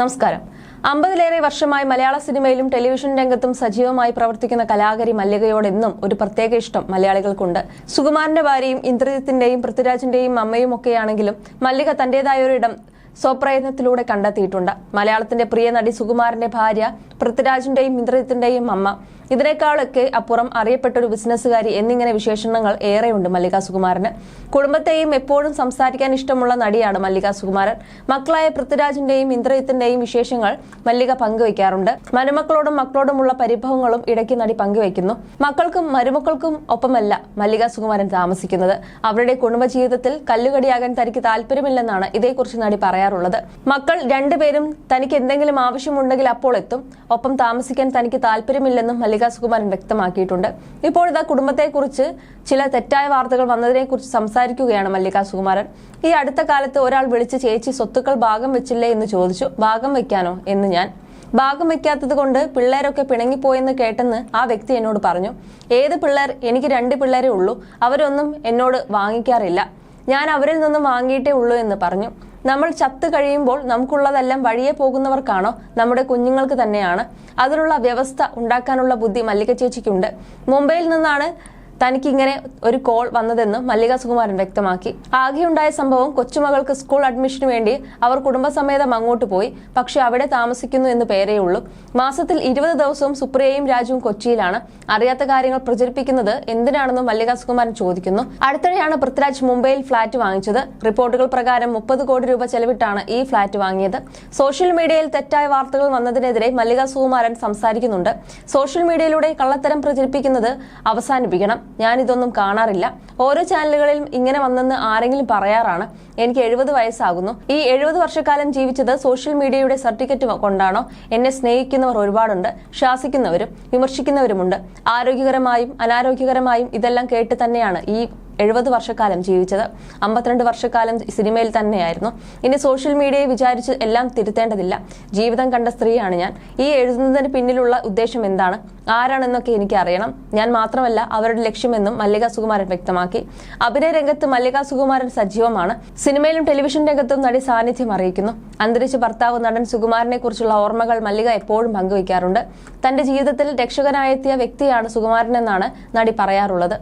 നമസ്കാരം. അമ്പതിലേറെ വർഷമായി മലയാള സിനിമയിലും ടെലിവിഷൻ രംഗത്തും സജീവമായി പ്രവർത്തിക്കുന്ന കലാകാരി മല്ലികയോട് എന്നും ഒരു പ്രത്യേക ഇഷ്ടം മലയാളികൾക്കുണ്ട്. സുകുമാരന്റെ ഭാര്യയും ഇന്ദ്രജിത്തിന്റെയും പൃഥ്വിരാജിന്റെയും അമ്മയും ഒക്കെയാണെങ്കിലും മല്ലിക തന്റേതായ ഒരിടം സ്വപ്രയത്നത്തിലൂടെ കണ്ടെത്തിയിട്ടുണ്ട്. മലയാളത്തിന്റെ പ്രിയ നടി സുകുമാരന്റെ ഭാര്യ പൃഥ്വിരാജിന്റെയും ഇന്ദ്രജിത്തിന്റെയും അമ്മ. ഇതിനേക്കാളൊക്കെ അപ്പുറം അറിയപ്പെട്ട ഒരു ബിസിനസ്സുകാരി എന്നിങ്ങനെ വിശേഷണങ്ങൾ ഏറെയുണ്ട് മല്ലിക സുകുമാരന്. കുടുംബത്തെയും എപ്പോഴും സംസാരിക്കാൻ ഇഷ്ടമുള്ള നടിയാണ് മല്ലിക സുകുമാരൻ. മക്കളായ പൃഥ്വിരാജിന്റെയും ഇന്ദ്രജിത്തിന്റെയും വിശേഷങ്ങൾ മല്ലിക പങ്കുവയ്ക്കാറുണ്ട്. മരുമക്കളോടും മക്കളോടുമുള്ള പരിഭവങ്ങളും ഇടയ്ക്ക് നടി പങ്കുവയ്ക്കുന്നു. മക്കൾക്കും മരുമക്കൾക്കും ഒപ്പമല്ല മല്ലിക സുകുമാരൻ താമസിക്കുന്നത്. അവരുടെ കുടുംബജീവിതത്തിൽ കല്ലുകടിയാകാൻ തനിക്ക് താല്പര്യമില്ലെന്നാണ് ഇതേക്കുറിച്ച് നടി പറയാറുള്ളത്. മക്കൾ രണ്ടുപേരും തനിക്ക് എന്തെങ്കിലും ആവശ്യമുണ്ടെങ്കിൽ അപ്പോൾ എത്തും. ഒപ്പം താമസിക്കാൻ തനിക്ക് താല്പര്യമില്ലെന്നും മല്ലിക സുകുമാരൻ വ്യക്തമാക്കിയിട്ടുണ്ട്. ഇപ്പോഴത്തെ കുടുംബത്തെക്കുറിച്ച് ചില തെറ്റായ വാർത്തകൾ വന്നതിനെക്കുറിച്ച് സംസാരിക്കുകയാണ് മല്ലിക സുകുമാരൻ. ഈ അടുത്ത കാലത്ത് ഒരാൾ വിളിച്ച് ചേച്ചി സ്വത്തുക്കൾ ഭാഗം വെച്ചില്ലേ? എന്ന് ചോദിച്ചു. ഭാഗം വെക്കാനോ? എന്ന് ഞാൻ. ഭാഗം വെക്കാത്തത് കൊണ്ട് പിള്ളേരൊക്കെ പിണങ്ങിപ്പോയെന്ന് കേട്ടെന്ന് ആ വ്യക്തി എന്നോട് പറഞ്ഞു. ഏത് പിള്ളേർ? എനിക്ക് രണ്ട് പിള്ളേരേ ഉള്ളൂ. അവരൊന്നും എന്നോട് വാങ്ങിക്കാറില്ല. ഞാൻ അവരിൽ നിന്നും വാങ്ങിയിട്ടേ ഉള്ളൂ എന്ന് പറഞ്ഞു. നമ്മൾ ചത്തു കഴിയുമ്പോൾ നമുക്കുള്ളതെല്ലാം വഴിയെ പോകുന്നവർക്കാണോ? നമ്മുടെ കുഞ്ഞുങ്ങൾക്ക് തന്നെയാണ്. അതിനുള്ള വ്യവസ്ഥ ഉണ്ടാക്കാനുള്ള ബുദ്ധി മല്ലിക ചേച്ചിക്കുണ്ട്. മുംബൈയിൽ നിന്നാണ് തനിക്കിങ്ങനെ ഒരു കോൾ വന്നതെന്ന് മല്ലിക സുകുമാരൻ വ്യക്തമാക്കി. ആകെയുണ്ടായ സംഭവം കൊച്ചുമകൾക്ക് സ്കൂൾ അഡ്മിഷന് വേണ്ടി അവർ കുടുംബസമേതം അങ്ങോട്ട് പോയി. പക്ഷെ അവിടെ താമസിക്കുന്നു എന്ന് പേരേയുള്ളൂ മാസത്തിൽ ഇരുപത് ദിവസവും സുപ്രിയയും രാജുവും കൊച്ചിയിലാണ്. അറിയാത്ത കാര്യങ്ങൾ പ്രചരിപ്പിക്കുന്നത് എന്തിനാണെന്നും മല്ലിക സുകുമാരൻ ചോദിക്കുന്നു. അടുത്തിടെയാണ് പൃഥ്വിരാജ് മുംബൈയിൽ ഫ്ളാറ്റ് വാങ്ങിച്ചത്. റിപ്പോർട്ടുകൾ പ്രകാരം മുപ്പത് കോടി രൂപ ചെലവിട്ടാണ് ഈ ഫ്ളാറ്റ് വാങ്ങിയത്. സോഷ്യൽ മീഡിയയിൽ തെറ്റായ വാർത്തകൾ വന്നതിനെതിരെ മല്ലിക സുകുമാരൻ സംസാരിക്കുന്നുണ്ട്. സോഷ്യൽ മീഡിയയിലൂടെ കള്ളത്തരം പ്രചരിപ്പിക്കുന്നത് അവസാനിപ്പിക്കണം. ഞാൻ ഇതൊന്നും കാണാറില്ല. ഓരോ ചാനലുകളിലും ഇങ്ങനെ വന്നെന്ന് ആരെങ്കിലും പറയാറാണ്. എനിക്ക് എഴുപത് വയസ്സാകുന്നു. ഈ എഴുപത് വർഷക്കാലം ജീവിച്ചത് സോഷ്യൽ മീഡിയയുടെ സർട്ടിഫിക്കറ്റ് കൊണ്ടാണോ? എന്നെ സ്നേഹിക്കുന്നവർ ഒരുപാടുണ്ട്. ശാസിക്കുന്നവരും വിമർശിക്കുന്നവരുമുണ്ട്. ആരോഗ്യകരമായും അനാരോഗ്യകരമായും ഇതെല്ലാം കേട്ട് തന്നെയാണ് ഈ എഴുപത് വർഷക്കാലം ജീവിച്ചത്. അമ്പത്തിരണ്ട് വർഷക്കാലം സിനിമയിൽ തന്നെയായിരുന്നു. ഇനി സോഷ്യൽ മീഡിയയെ വിചാരിച്ച് എല്ലാം തിരുത്തേണ്ടതില്ല. ജീവിതം കണ്ട സ്ത്രീയാണ് ഞാൻ. ഈ എഴുതുന്നതിന് പിന്നിലുള്ള ഉദ്ദേശം എന്താണ്? ആരാണെന്നൊക്കെ എനിക്ക് അറിയണം ഞാൻ മാത്രമല്ല അവരുടെ ലക്ഷ്യമെന്നും മല്ലിക സുകുമാരൻ വ്യക്തമാക്കി. അഭിനയ രംഗത്ത് മല്ലിക സുകുമാരൻ സജീവമാണ്. സിനിമയിലും ടെലിവിഷൻ രംഗത്തും നടി സാന്നിധ്യം അറിയിക്കുന്നു. അന്തരിച്ച ഭർത്താവ് നടൻ സുകുമാരനെ കുറിച്ചുള്ള ഓർമ്മകൾ മല്ലിക എപ്പോഴും പങ്കുവയ്ക്കാറുണ്ട്. തന്റെ ജീവിതത്തിൽ രക്ഷകനായെത്തിയ വ്യക്തിയാണ് സുകുമാരൻ എന്നാണ് നടി പറയാറുള്ളത്.